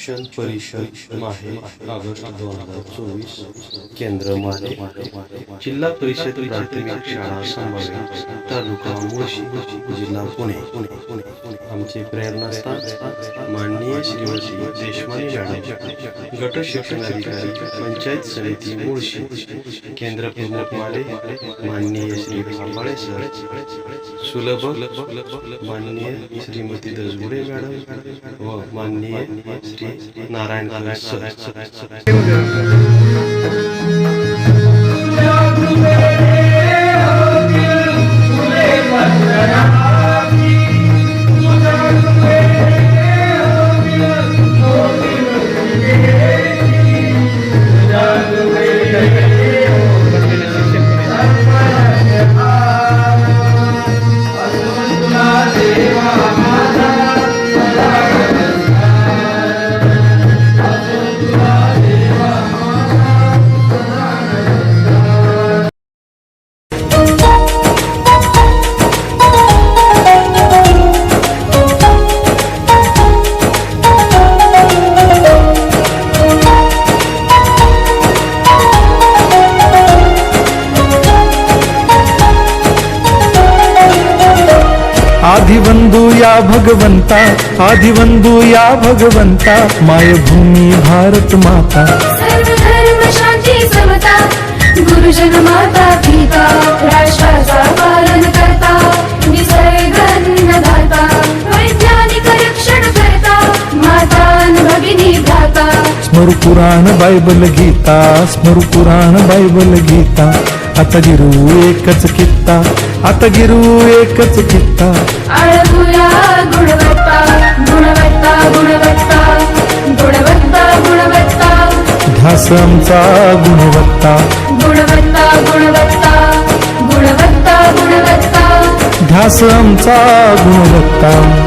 शिक्षण परिषद माहे ऑगस्ट दोन हजार चोवीस. केंद्र माले जिल्हा परिषद प्राथमिक शाळा संभाव्य तालुका मुळशी जिल्हा पुणे. पुणे पुणे पुणे आमचे प्रेरणास्थान माननीय श्रीमती देशमाने मॅडम गट शिक्षणाधिकारी पंचायत समिती मुळशी केंद्र प्रमुख माले माननीय श्री भांबाळे सर सुलभ माननीय श्रीमती दसगुडे मॅडम व माननीय श्री नारायण नारायण सर आदिवंदू या भगवंता आदिवंदू या भगवंता मायभूमी भारत माता। सर्व धर्म शांती समता गुरुजन माता पिता राष्ट्राचा पालन करता निसर्ग अन्नदाता वैज्ञानिक रक्षण करता माता अन भगिनी भ्राता। स्मरू पुराण बायबल गीता स्मरू पुराण बायबल गीता आता गिरू एकच कित्ता। आता गिरू एकच कित्ता आळगुया गुणवत्ता गुणवत्ता गुणवत्ता गुणवत्ता गुणवत्ता. ध्यास आमचा गुणवत्ता. गुणवत्ता गुणवत्ता गुणवत्ता गुणवत्ता. ध्यास आमचा गुणवत्ता.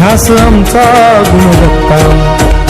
ध्यास आमचा गुणवत्ता.